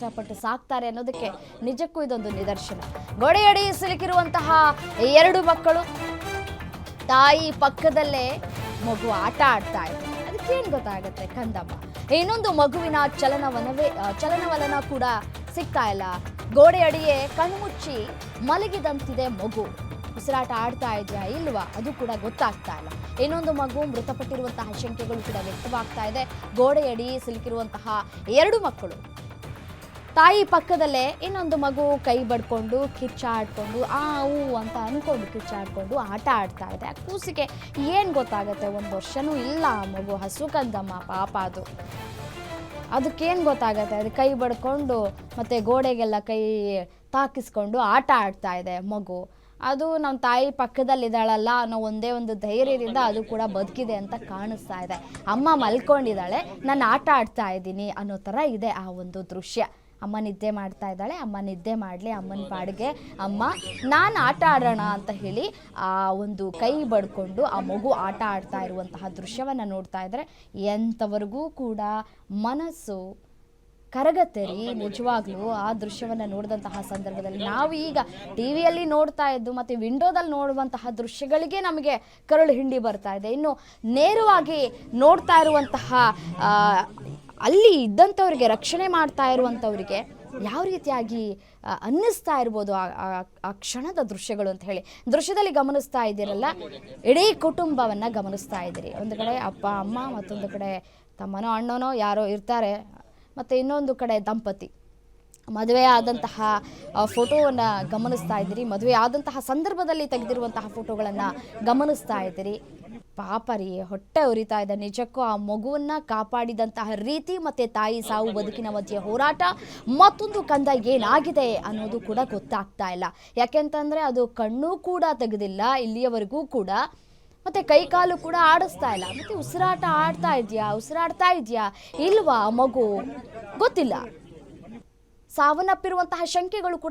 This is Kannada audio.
ಕಷ್ಟಪಟ್ಟು ಸಾಕ್ತಾರೆ ಅನ್ನೋದಕ್ಕೆ ನಿಜಕ್ಕೂ ಇದೊಂದು ನಿದರ್ಶನ. ಗೋಡೆಯಡಿ ಸಿಲುಕಿರುವಂತಹ ಎರಡು ಮಕ್ಕಳು. ತಾಯಿ ಪಕ್ಕದಲ್ಲೇ ಮಗು ಆಟ ಆಡ್ತಾ ಇದೆ ಅದಕ್ಕೇನು ಗೊತ್ತಾಗುತ್ತೆ ಕಂದಮ್ಮ? ಇನ್ನೊಂದು ಮಗುವಿನ ಚಲನವಲನವೇ ಚಲನವಲನ ಕೂಡ ಸಿಗ್ತಾ ಇಲ್ಲ. ಗೋಡೆಯಡಿಯೇ ಕಣ್ಮುಚ್ಚಿ ಮಲಗಿದಂತಿದೆ ಮಗು. ಉಸಿರಾಟ ಆಡ್ತಾ ಇದೆಯಾ ಇಲ್ವಾ? ಅದು ಕೂಡ ಗೊತ್ತಾಗ್ತಾ ಇಲ್ಲ. ಇನ್ನೊಂದು ಮಗು ಮೃತಪಟ್ಟಿರುವಂತಹ ಶಂಕೆಗಳು ಕೂಡ ವ್ಯಕ್ತವಾಗ್ತಾ ಇದೆ. ಗೋಡೆಯಡಿ ಸಿಲುಕಿರುವಂತಹ ಎರಡು ಮಕ್ಕಳು. ತಾಯಿ ಪಕ್ಕದಲ್ಲೇ ಇನ್ನೊಂದು ಮಗು ಕೈ ಬಡ್ಕೊಂಡು ಕಿಚ್ಚಾಡ್ಕೊಂಡು, ಆ ಹೂ ಅಂತ ಅಂದ್ಕೊಂಡು ಕಿಚ್ಚಾಡ್ಕೊಂಡು ಆಟ ಆಡ್ತಾ ಇದೆ. ಆ ಕೂಸಿಗೆ ಏನು ಗೊತ್ತಾಗುತ್ತೆ? ಒಂದು ವರ್ಷನೂ ಇಲ್ಲ ಆ ಮಗು. ಹಸು ಕಂದಮ್ಮ, ಪಾಪ ಅದು. ಅದಕ್ಕೇನು ಗೊತ್ತಾಗತ್ತೆ? ಅದು ಕೈ ಬಡ್ಕೊಂಡು ಮತ್ತು ಗೋಡೆಗೆಲ್ಲ ಕೈ ತಾಕಿಸ್ಕೊಂಡು ಆಟ ಆಡ್ತಾ ಇದೆ ಮಗು. ಅದು ನಮ್ಮ ತಾಯಿ ಪಕ್ಕದಲ್ಲಿದ್ದಾಳಲ್ಲ ಅನ್ನೋ ಒಂದೇ ಒಂದು ಧೈರ್ಯದಿಂದ ಅದು ಕೂಡ ಬದುಕಿದೆ ಅಂತ ಕಾಣಿಸ್ತಾ ಇದೆ. ಅಮ್ಮ ಮಲ್ಕೊಂಡಿದ್ದಾಳೆ, ನಾನು ಆಟ ಆಡ್ತಾ ಇದ್ದೀನಿ ಅನ್ನೋ ಥರ ಇದೆ ಆ ಒಂದು ದೃಶ್ಯ. ಅಮ್ಮ ನಿದ್ದೆ ಮಾಡ್ತಾ ಇದ್ದಾಳೆ, ಅಮ್ಮ ನಿದ್ದೆ ಮಾಡಲಿ, ಅಮ್ಮನ ಪಾಡಿಗೆ, ಅಮ್ಮ, ನಾನು ಆಟ ಆಡೋಣ ಅಂತ ಹೇಳಿ ಆ ಒಂದು ಕೈ ಬಡ್ಕೊಂಡು ಆ ಮಗು ಆಟ ಆಡ್ತಾ ಇರುವಂತಹ ದೃಶ್ಯವನ್ನು ನೋಡ್ತಾ ಇದ್ದರೆ. ಎಂಥವರೆಗೂ ಕೂಡ ಮನಸ್ಸು ಕರಗತ್ತೆರಿ ನಿಜವಾಗ್ಲೂ ಆ ದೃಶ್ಯವನ್ನು ನೋಡಿದಂತಹ ಸಂದರ್ಭದಲ್ಲಿ. ನಾವು ಈಗ ಟಿ ವಿಯಲ್ಲಿ ನೋಡ್ತಾ ಇದ್ದು ಮತ್ತು ವಿಂಡೋದಲ್ಲಿ ನೋಡುವಂತಹ ದೃಶ್ಯಗಳಿಗೆ ನಮಗೆ ಕರುಳು ಹಿಂಡಿ ಬರ್ತಾ ಇದೆ. ಇನ್ನು ನೇರವಾಗಿ ನೋಡ್ತಾ ಇರುವಂತಹ ಅಲ್ಲಿ ಇದ್ದಂಥವ್ರಿಗೆ, ರಕ್ಷಣೆ ಮಾಡ್ತಾ ಇರುವಂಥವ್ರಿಗೆ ಯಾವ ರೀತಿಯಾಗಿ ಅನ್ನಿಸ್ತಾ ಇರ್ಬೋದು ಆ- ಕ್ಷಣದ ದೃಶ್ಯಗಳು ಅಂತ ಹೇಳಿ. ದೃಶ್ಯದಲ್ಲಿ ಗಮನಿಸ್ತಾ ಇದ್ದೀರಲ್ಲ, ಇಡೀ ಕುಟುಂಬವನ್ನು ಗಮನಿಸ್ತಾ ಇದ್ದೀರಿ. ಒಂದು ಕಡೆ ಅಪ್ಪ, ಅಮ್ಮ, ಮತ್ತೊಂದು ಕಡೆ ತಮ್ಮನೋ, ಅಣ್ಣನೋ ಯಾರೋ ಇರ್ತಾರೆ, ಮತ್ತು ಇನ್ನೊಂದು ಕಡೆ ದಂಪತಿ. ಮದುವೆ ಆದಂತಹ ಫೋಟೋವನ್ನು ಗಮನಿಸ್ತಾ ಇದ್ದೀರಿ. ಮದುವೆ ಆದಂತಹ ಸಂದರ್ಭದಲ್ಲಿ ತೆಗೆದಿರುವಂತಹ ಫೋಟೋಗಳನ್ನು ಗಮನಿಸ್ತಾ ಇದ್ದೀರಿ. ಪಾಪ ರೀ ಹೊಟ್ಟೆ ಉರಿತಾ ಇದೆ. ನಿಜಕ್ಕೂ ಆ ಮಗುವನ್ನ ಕಾಪಾಡಿದಂತಹ ರೀತಿ ಮತ್ತೆ ತಾಯಿ ಸಾವು ಬದುಕಿನ ಮಧ್ಯೆ ಹೋರಾಟ, ಮತ್ತೊಂದು ಕಂದ ಏನಾಗಿದೆ ಅನ್ನೋದು ಕೂಡ ಗೊತ್ತಾಗ್ತಾ ಇಲ್ಲ. ಯಾಕೆಂತಂದ್ರೆ ಅದು ಕಣ್ಣು ಕೂಡ ತೆಗೆದಿಲ್ಲ, ಇಲ್ಲಿಯವರೆಗೂ ಕೂಡ. ಮತ್ತೆ ಕೈಕಾಲು ಕೂಡ ಆಡಿಸ್ತಾ ಇಲ್ಲ. ಮತ್ತೆ ಉಸಿರಾಟ ಆಡ್ತಾ ಇದೆಯಾ, ಉಸಿರಾಡ್ತಾ ಇದೆಯಾ, ಇಲ್ವಾ ಮಗು? ಗೊತ್ತಿಲ್ಲ. ಸಾವನ್ನಪ್ಪಿರುವಂತಹ ಶಂಕೆಗಳು ಕೂಡ